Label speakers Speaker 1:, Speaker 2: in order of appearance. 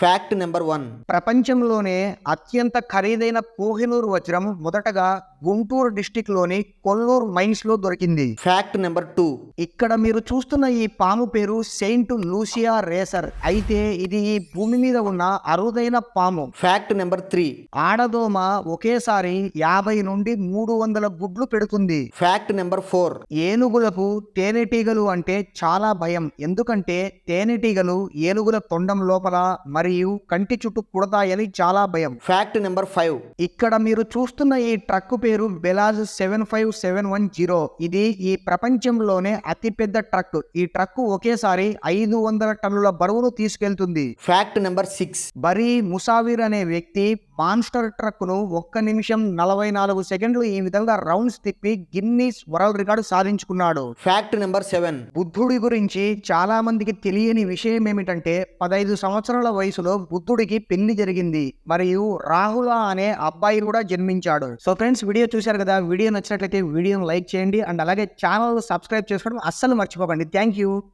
Speaker 1: Fact number one
Speaker 2: ప్రపంచంలోనే అత్యంత ఖరీదైన కోహినూర్ వజ్రం మొదటగా గుంటూరు డిస్టిక్లోని కొల్లూరు మైన్స్లో దొరికింది.
Speaker 1: ఫ్యాక్ట్ నెంబర్ టూ
Speaker 2: ఇక్కడ మీరు చూస్తున్న ఈ పాము పేరు సెయింట్ లూసియా రేసర్. అయితే ఇది ఈ భూమి మీద ఉన్న అరుదైన పాము.
Speaker 1: ఫ్యాక్ట్ నెంబర్ త్రీ
Speaker 2: ఆడదోమ ఒకేసారి యాభై నుండి మూడు వందల గుడ్లు పెడుతుంది.
Speaker 1: ఫ్యాక్ట్ నెంబర్ ఫోర్
Speaker 2: ఏనుగులకు తేనెటీగలు అంటే చాలా భయం. ఎందుకంటే తేనెటీగలు ఏనుగుల తొండం లోపల మరియు కంటి చుట్టూ పుడతాయని చాలా భయం.
Speaker 1: ఫ్యాక్ట్ నెంబర్ ఫైవ్
Speaker 2: ఇక్కడ మీరు చూస్తున్న ఈ ట్రక్ పేరు Belaz seven five seven one zero ఇది ఈ ప్రపంచంలోనే అతిపెద్ద ట్రక్. ఈ ట్రక్ ఒకేసారి ఐదు వందల టన్నుల బరువును తీసుకెళ్తుంది.
Speaker 1: ఫ్యాక్ట్ నెంబర్ సిక్స్
Speaker 2: బరీ ముసావిర్ అనే వ్యక్తి మాన్స్టర్ ట్రక్ను ఒక్క నిమిషం నలభై నాలుగు సెకండ్లు ఈ విధంగా రౌండ్స్ తిప్పి గిన్నీస్ వరల్డ్ రికార్డు సాధించుకున్నాడు.
Speaker 1: ఫ్యాక్ట్ నెంబర్ సెవెన్
Speaker 2: బుద్ధుడి గురించి చాలా మందికి తెలియని విషయం ఏమిటంటే పదైదు సంవత్సరాల వయసులో బుద్ధుడికి పెళ్ళి జరిగింది. మరియు రాహుల అనే అబ్బాయి కూడా జన్మించాడు. సో ఫ్రెండ్స్ వీడియో చూశారు కదా వీడియో నచ్చినట్లయితే వీడియోని లైక్ చేయండి. అండ్ అలాగే ఛానల్ సబ్స్క్రైబ్ చేసుకోవడం అస్సలు మర్చిపోకండి. Thank you.